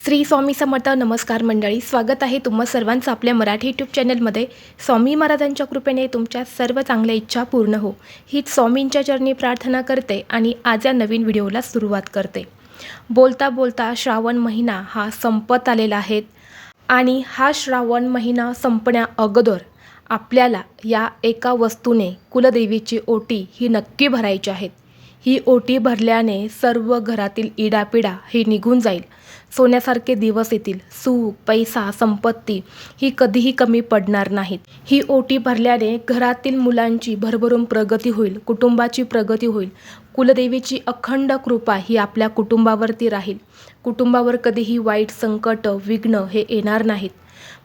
श्री स्वामी समर्थ नमस्कार मंडळी स्वागत आहे तुम्हा सर्वांचं आपल्या मराठी यूट्यूब चॅनलमध्ये स्वामी महाराजांच्या कृपेने तुमच्या सर्व चांगल्या इच्छा पूर्ण हो. हीच स्वामींच्या चरणी प्रार्थना करते आणि आज या नवीन व्हिडिओला सुरुवात करते. बोलता बोलता श्रावण महिना हा संपत आलेला आहे आणि हा श्रावण महिना संपण्या अगोदर आपल्याला या एका वस्तूने कुलदेवीची ओटी ही नक्की भरायची आहेत ही ओटी भरल्याने सर्व घरातील इडापिडा ही निघून जाईल. सोन्यासारखे दिवस येतील. सुख पैसा संपत्ती ही कधीही कमी पडणार नाहीत. ही ओटी भरल्याने घरातील मुलांची भरभरून प्रगती होईल कुटुंबाची प्रगती होईल. कुलदेवीची अखंड कृपा ही आपल्या कुटुंबावरती राहील. कुटुंबावर कधीही वाईट संकट विघ्न हे येणार नाहीत.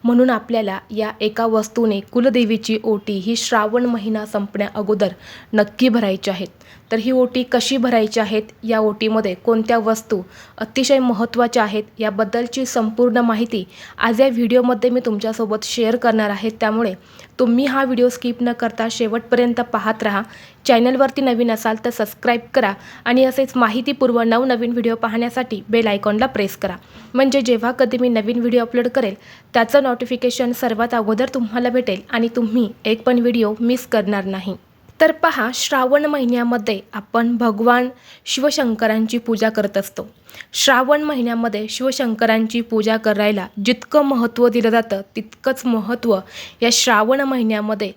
म्हणून आपल्याला या एका वस्तूने कुलदेवीची ओटी ही श्रावण महिना संपण्या अगोदर नक्की भरायची आहेत. तर ही ओटी कशी भरायची आहेत? या ओटीमध्ये कोणत्या वस्तू अतिशय महत्त्वाच्या आहेत? याबद्दलची संपूर्ण माहिती आज या व्हिडिओमध्ये मी तुमच्यासोबत शेअर करणार आहे. त्यामुळे तुम्ही हा व्हिडिओ स्किप न करता शेवटपर्यंत पाहत राहा. चॅनलवरती नवीन असाल तर सबस्क्राईब करा आणि असेच माहितीपूर्व नवनवीन व्हिडिओ पाहण्यासाठी बेल आयकॉनला प्रेस करा. म्हणजे जेव्हा कधी मी नवीन व्हिडिओ अपलोड करेल त्या त्याचं नोटिफिकेशन सर्वात अगोदर तुम्हाला भेटेल आणि तुम्ही एक पण व्हिडिओ मिस करणार नाही. तर पहा श्रावण महिन्यामध्ये आपण भगवान शिवशंकरांची पूजा करत असतो. श्रावण महिन्यामध्ये शिवशंकरांची पूजा करायला जितकं महत्त्व दिलं जातं तितकंच महत्त्व या श्रावण महिन्यामध्ये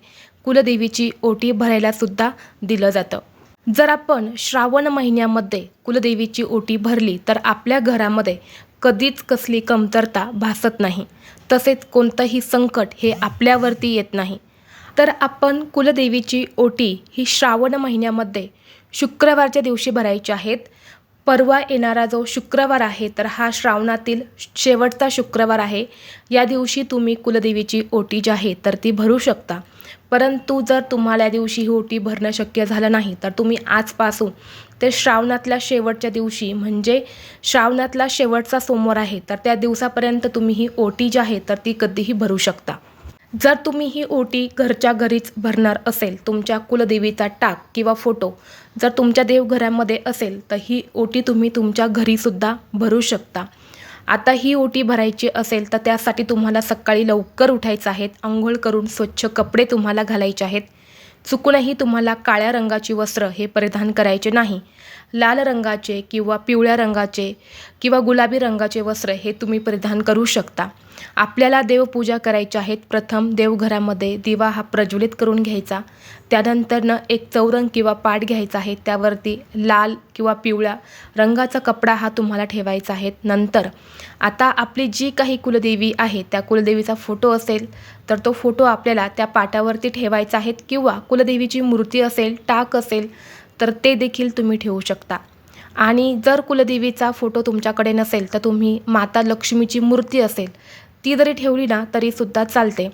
कुलदेवीची ओटी भरायला सुद्धा दिलं जातं. जर आपण श्रावण महिन्यामध्ये कुलदेवीची ओटी भरली तर आपल्या घरामध्ये कधीच कसली कमतरता भासत नाही. तसेच कोणतंही संकट हे आपल्यावरती येत नाही. तर आपण कुलदेवीची ओटी ही श्रावण महिन्यामध्ये शुक्रवारच्या दिवशी भरायची आहेत. परवा येणारा जो शुक्रवार आहे तर हा श्रावणातील शेवटचा शुक्रवार आहे. या दिवशी तुम्ही कुलदेवीची ओटी जी आहे तर ती भरू शकता. परंतु जर तुम्हाला या दिवशी ही ओटी भरणं शक्य झालं नाही तर तुम्ही आजपासून ते श्रावणातल्या शेवटच्या दिवशी म्हणजे श्रावणातला शेवटचा सोमवार आहे तर त्या दिवसापर्यंत तुम्ही ही ओटी जी आहे तर ती कधीही भरू शकता. जर तुम्ही ही ओटी घरच्या घरीच भरणार असेल तुमच्या कुलदेवीचा टाक किंवा फोटो जर तुमच्या देवघरामध्ये असेल तर ही ओटी तुम्ही तुमच्या घरीसुद्धा भरू शकता. आता ही ओटी भरायची असेल तर त्यासाठी तुम्हाला सकाळी लवकर उठायचं आहेत आंघोळ करून स्वच्छ कपडे तुम्हाला घालायचे आहेत. चुकूनही तुम्हाला काळ्या रंगाची वस्त्र हे परिधान करायचे नाही. लाल रंगाचे किंवा पिवळ्या रंगाचे किंवा गुलाबी रंगाचे वस्त्र हे तुम्ही परिधान करू शकता. आपल्याला देवपूजा करायची आहेत. प्रथम देवघरामध्ये दिवा हा प्रज्वलित करून घ्यायचा. त्यानंतरनं एक चौरंग किंवा पाट घ्यायचा आहे. त्यावरती लाल किंवा पिवळ्या रंगाचा कपडा हा तुम्हाला ठेवायचा आहे. नंतर आता आपली जी काही कुलदेवी आहे त्या कुलदेवीचा फोटो असेल तर तो फोटो आपल्याला त्या पाटावरती ठेवायचा आहे. किंवा कुलदेवीची मूर्ती असेल टाक असेल तर ते देखील तुम्ही ठेवू शकता. आणि जर कुलदेवीचा फोटो तुमच्याकडे नसेल तर तुम्ही माता लक्ष्मीची मूर्ती असेल ती जरी ठेवली ना तरीसुद्धा चालते.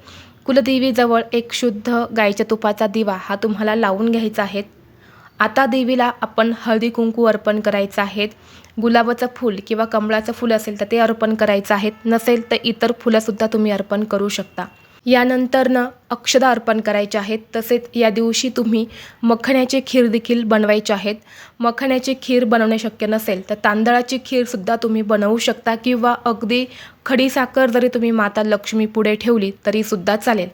कुलदेवीजवळ एक शुद्ध गाईच्या तुपाचा दिवा हा तुम्हाला लावून घ्यायचा आहे. आता देवीला आपण हळदी कुंकू अर्पण करायचं आहेत. गुलाबाचं फूल किंवा कमळाचं फूल असेल तर ते अर्पण करायचं आहेत. नसेल तर इतर फुलंसुद्धा तुम्ही अर्पण करू शकता. यानंतरनं अक्षदा अर्पण करायचे आहेत. तसेच या दिवशी तुम्ही मखण्याची खीर देखील बनवायची आहेत. मखण्याची खीर बनवणे शक्य नसेल तर तांदळाची खीरसुद्धा तुम्ही बनवू शकता किंवा अगदी खडीसाखर जरी तुम्ही माता लक्ष्मी पुढे ठेवली तरीसुद्धा चालेल.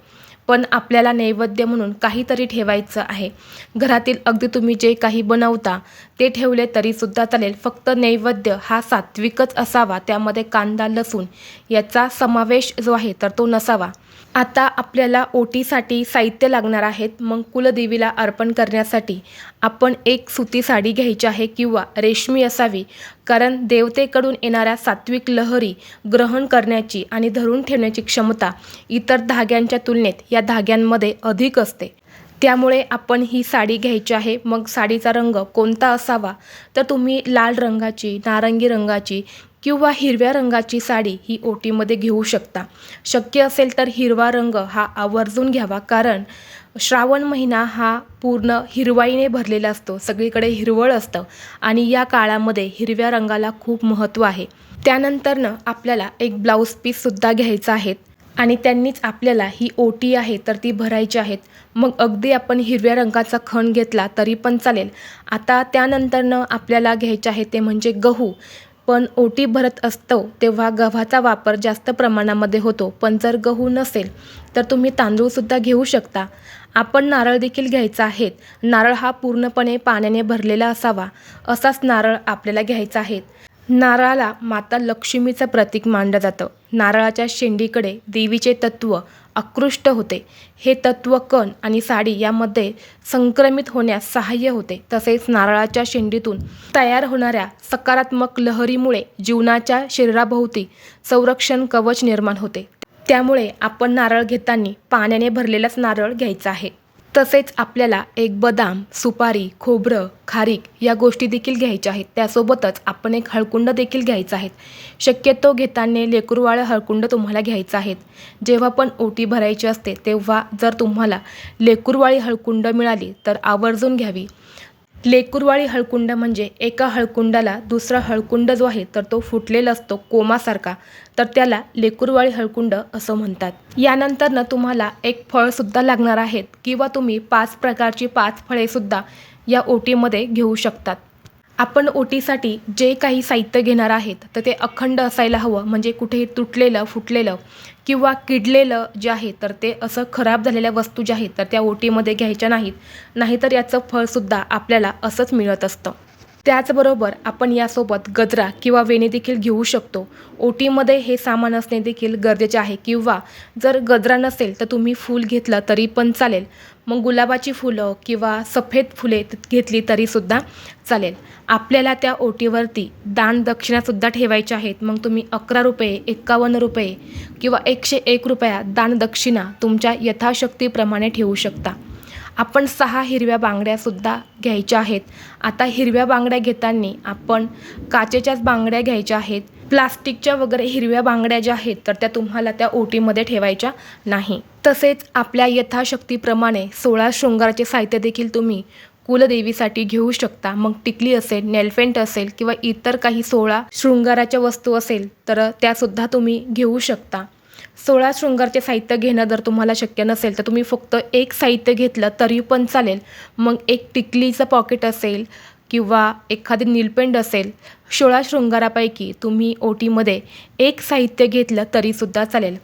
पण आपल्याला नैवेद्य म्हणून काहीतरी ठेवायचं आहे. घरातील अगदी तुम्ही जे काही बनवता ते ठेवले तरीसुद्धा चालेल. फक्त नैवेद्य हा सात्विकच असावा. त्यामध्ये कांदा लसूण याचा समावेश जो आहे तर तो नसावा. आता आपल्याला ओटीसाठी साहित्य लागणार आहेत. मग कुलदेवीला अर्पण करण्यासाठी आपण एक सुती साडी घ्यायची आहे किंवा रेशमी असावी. कारण देवतेकडून येणाऱ्या सात्विक लहरी ग्रहण करण्याची आणि धरून ठेवण्याची क्षमता इतर धाग्यांच्या तुलनेत या धाग्यांमध्ये अधिक असते. त्यामुळे आपण ही साडी घ्यायची आहे. मग साडीचा रंग कोणता असावा? तर तुम्ही लाल रंगाची नारंगी रंगाची किंवा हिरव्या रंगाची साडी ही ओटीमध्ये घेऊ शकता. शक्य असेल तर हिरवा रंग हा आवर्जून घ्यावा कारण श्रावण महिना हा पूर्ण हिरवाईने भरलेला असतो. सगळीकडे हिरवळ असतं आणि या काळामध्ये हिरव्या रंगाला खूप महत्त्व आहे. त्यानंतरनं आपल्याला एक ब्लाऊज पीससुद्धा घ्यायचा आहे आणि त्यांनीच आपल्याला ही ओटी आहे तर ती भरायची आहेत मग अगदी आपण हिरव्या रंगाचा खण घेतला तरी पण चालेल. आता त्यानंतरनं आपल्याला घ्यायचे आहे ते म्हणजे गहू. आपण ओटी भरत असतो तेव्हा गव्हाचा वापर जास्त प्रमाणामध्ये होतो. पण जर गहू नसेल तर तुम्ही तांदूळसुद्धा घेऊ शकता. आपण नारळ देखील घ्यायचा आहे नारळ हा पूर्णपणे पाण्याने भरलेला असावा असाच नारळ आपल्याला घ्यायचा आहे. नारळाला माता लक्ष्मीचं प्रतीक मानलं जातं. नारळाच्या शेंडीकडे देवीचे तत्त्व आकृष्ट होते. हे तत्त्व कण आणि साडी यामध्ये संक्रमित होण्यास सहाय्य होते. तसेच नारळाच्या शेंडीतून तयार होणाऱ्या सकारात्मक लहरीमुळे जीवनाच्या शरीराभोवती संरक्षण कवच निर्माण होते. त्यामुळे आपण नारळ घेताना पाण्याने भरलेलाच नारळ घ्यायचा आहे. तसेच आपल्याला एक बदाम सुपारी खोबरं खारीक या गोष्टी देखील घ्यायच्या आहेत. त्यासोबतच आपण एक हळकुंड देखील घ्यायचं आहेत शक्यतो घेताना लेकरूवाळं हळकुंड तुम्हाला घ्यायचं आहेत जेव्हा पण ओटी भरायची असते तेव्हा जर तुम्हाला लेकूरवाळी हळकुंड मिळाली तर आवर्जून घ्यावी. लेकुरवाळी हळकुंड म्हणजे एका हळकुंडाला दुसरा हळकुंड जो आहे तर तो फुटलेला असतो कोमासारखा. तर त्याला लेकुरवाळी हळकुंड असं म्हणतात. यानंतरनं तुम्हाला एक फळसुद्धा लागणार आहेत किंवा तुम्ही पाच प्रकारची पाच फळेसुद्धा या ओटीमध्ये घेऊ शकतात. आपण ओटीसाठी जे काही साहित्य घेणार आहेत तर ते अखंड असायला हवं म्हणजे कुठेही तुटलेलं फुटलेलं किंवा किडलेलं जे आहे तर ते असं खराब झालेल्या वस्तू ज्या आहेत तर त्या ओटीमध्ये घ्यायच्या नाहीत. नाहीतर याचं फळसुद्धा आपल्याला असंच मिळत असतं. त्याचबरोबर आपण यासोबत गजरा किंवा वेणी देखील घेऊ शकतो. ओटीमध्ये हे सामान असणे देखील गरजेचे आहे. किंवा जर गजरा नसेल तर तुम्ही फूल घेतलं तरी पण चालेल. मग गुलाबाची फुलं किंवा सफेद फुले घेतली तरीसुद्धा चालेल. आपल्याला त्या ओटीवरती दान दक्षिणासुद्धा ठेवायच्या आहेत. मग तुम्ही अकरा रुपये एकावन्न रुपये किंवा एकशे एक रुपया दानदक्षिणा तुमच्या यथाशक्तीप्रमाणे ठेवू शकता. आपण सहा हिरव्या बांगड्यासुद्धा घ्यायच्या आहेत. आता हिरव्या बांगड्या घेताना आपण काचेच्याच बांगड्या घ्यायच्या आहेत. प्लास्टिकच्या वगैरे हिरव्या बांगड्या ज्या आहेत तर त्या तुम्हाला त्या ओटीमध्ये ठेवायच्या नाही. तसेच आपल्या यथाशक्तीप्रमाणे सोळा शृंगाराचे साहित्य देखील तुम्ही कुलदेवीसाठी घेऊ शकता. मग टिकली असेल नेलफेंट असेल किंवा इतर काही सोळा शृंगाराच्या वस्तू असेल तर त्यासुद्धा तुम्ही घेऊ शकता. सोळा शृंगारचे साहित्य घेणं जर तुम्हाला शक्य नसेल तर तुम्ही फक्त एक साहित्य घेतलं तरी पण चालेल. मग एक टिकलीचं पॉकेट असेल किंवा एखादी नीलपेंड असेल सोळा शृंगारापैकी तुम्ही ओटीमध्ये एक साहित्य घेतलं तरीसुद्धा चालेल.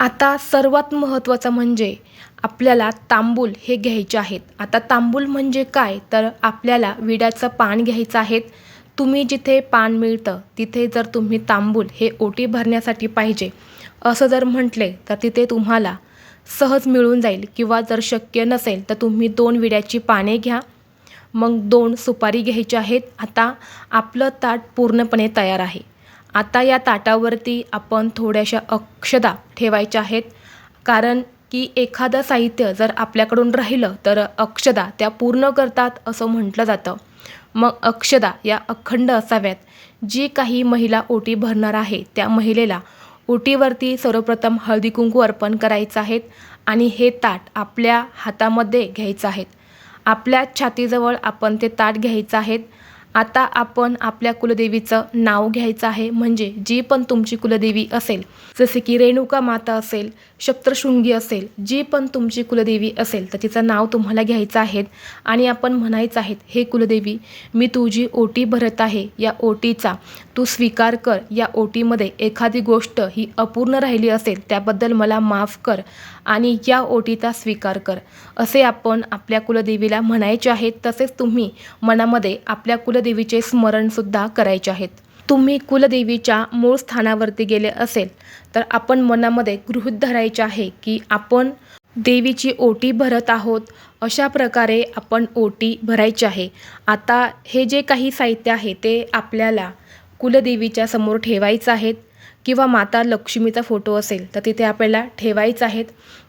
आता सर्वात महत्त्वाचं म्हणजे आपल्याला तांबूल हे घ्यायचे आहेत. आता तांबूल म्हणजे काय? तर आपल्याला विड्याचं पान घ्यायचं आहे. तुम्ही जिथे पान मिळतं तिथे जर तुम्ही तांबूल हे ओटी भरण्यासाठी पाहिजे असं जर म्हटले तर तिथे तुम्हाला सहज मिळून जाईल किंवा जर शक्य नसेल तर तुम्ही दोन विड्याची पाने घ्या. मग दोन सुपारी घ्यायची आहेत. आता आपलं ताट पूर्णपणे तयार आहे. आता या ताटावरती आपण थोड्याशा अक्षदा ठेवायच्या आहेत. कारण की एखादं साहित्य जर आपल्याकडून राहिलं तर अक्षदा त्या पूर्ण करतात असं म्हटलं जातं. मग अक्षदा या अखंड असाव्यात. जी काही महिला ओटी भरणार आहे त्या महिलेला ओटीवरती सर्वप्रथम हळदी कुंकू अर्पण करायचं आहेत आणि हे ताट आपल्या हातामध्ये घ्यायचं आहेत. आपल्या छातीजवळ आपण ते ताट घ्यायचं आहेत. आता आपण आपल्या कुलदेवीचं नाव घ्यायचं आहे म्हणजे जी पण तुमची कुलदेवी असेल जसे की रेणुका माता असेल शप्तशृंगी असेल जी पण तुमची कुलदेवी असेल तर तिचं नाव तुम्हाला घ्यायचं आहे. आणि आपण म्हणायचं आहे हे कुलदेवी मी तुझी ओटी भरत आहे. या ओटीचा तू स्वीकार कर. या ओटीमध्ये एखादी गोष्ट ही अपूर्ण राहिली असेल त्याबद्दल मला माफ कर आणि या ओटीचा स्वीकार कर. असे आपण आपल्या कुलदेवीला म्हणायचे आहेत तसेच तुम्ही मनामध्ये आपल्या कुल कुलदेवीचे स्मरणसुद्धा करायचे आहेत. तुम्ही कुलदेवीच्या मूळ स्थानावरती गेले असेल तर आपण मनामध्ये गृहित धरायचे आहे की आपण देवीची ओटी भरत आहोत. अशा प्रकारे आपण ओटी भरायची आहे. आता हे जे काही साहित्य आहे ते आपल्याला कुलदेवीच्या समोर ठेवायचं आहेत किंवा माता लक्ष्मीचा फोटो असेल तर तिथे आपल्याला ठेवायचं आहेत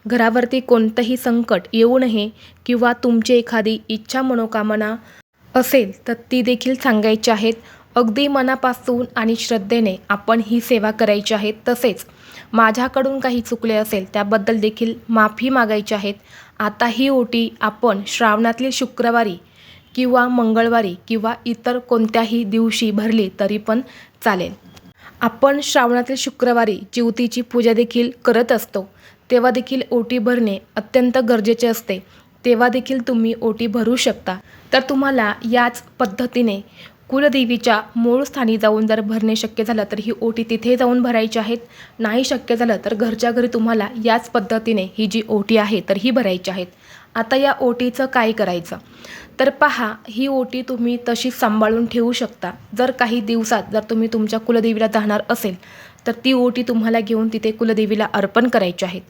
घरावरती कोणतंही संकट येऊ नये किंवा तुमची एखादी इच्छा मनोकामना असेल तर ती देखील सांगायची आहेत. अगदी मनापासून आणि श्रद्धेने आपण ही सेवा करायची आहे तसेच माझ्याकडून काही चुकले असेल त्याबद्दल देखील माफी मागायची आहेत. आता ही ओटी आपण श्रावणातील शुक्रवारी किंवा मंगळवारी किंवा इतर कोणत्याही दिवशी भरली तरी पण चालेल. आपण श्रावणातील शुक्रवारी ज्योतीची पूजा देखील करत असतो. तेव्हा देखील ओटी भरणे अत्यंत गरजेचे असते. तेव्हा देखील तुम्ही ओटी भरू शकता. तर तुम्हाला याच पद्धतीने कुलदेवीच्या मूळ स्थानी जाऊन जर भरणे शक्य झालं तर ही ओटी तिथे जाऊन भरायची आहेत. नाही शक्य झालं तर घरच्या घरी तुम्हाला याच पद्धतीने ही जी ओटी आहे तर ही भरायची आहेत. आता या ओटीचं काय करायचं? तर पहा ही ओटी तुम्ही तशी सांभाळून ठेवू शकता. जर काही दिवसात जर तुम्ही तुमच्या कुलदेवीला जाणार असेल तर ती ओटी तुम्हाला घेऊन तिथे कुलदेवीला अर्पण करायची आहेत.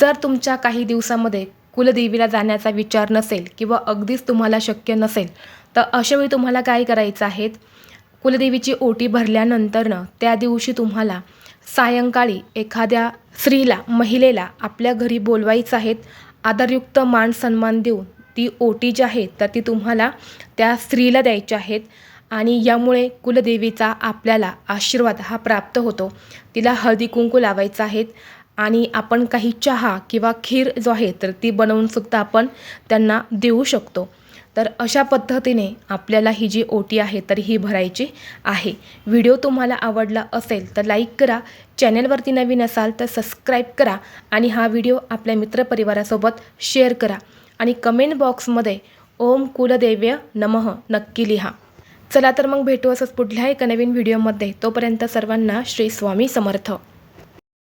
जर तुमच्या काही दिवसामध्ये कुलदेवीला जाण्याचा विचार नसेल किंवा अगदीच तुम्हाला शक्य नसेल तर अशावेळी तुम्हाला काय करायचं आहे? कुलदेवीची ओटी भरल्यानंतरनं त्या दिवशी तुम्हाला सायंकाळी एखाद्या स्त्रीला महिलेला आपल्या घरी बोलवायचं आहेत आदरयुक्त मान सन्मान देऊन ती ओटी जी आहे तर ती तुम्हाला त्या स्त्रीला द्यायची आहेत आणि यामुळे कुलदेवीचा आपल्याला आशीर्वाद हा प्राप्त होतो. तिला हळदी कुंकू लावायचं आहेत आणि आपण काही चहा किंवा खीर जो आहे तर ती बनवून सुद्धा आपण त्यांना देऊ शकतो. तर अशा पद्धतीने आपल्याला ही जी ओटी आहे तर ही भरायची आहे. व्हिडिओ तुम्हाला आवडला असेल तर लाईक करा. चॅनलवरती नवीन असाल तर सबस्क्राईब करा आणि हा व्हिडिओ आपल्या मित्रपरिवारासोबत शेअर करा. आणि कमेंट बॉक्समध्ये ओम कुलदेव्य नमः नक्की लिहा. चला तर मग भेटू असंच पुढल्या एका नवीन व्हिडिओमध्ये. तोपर्यंत सर्वांना श्री स्वामी समर्थ.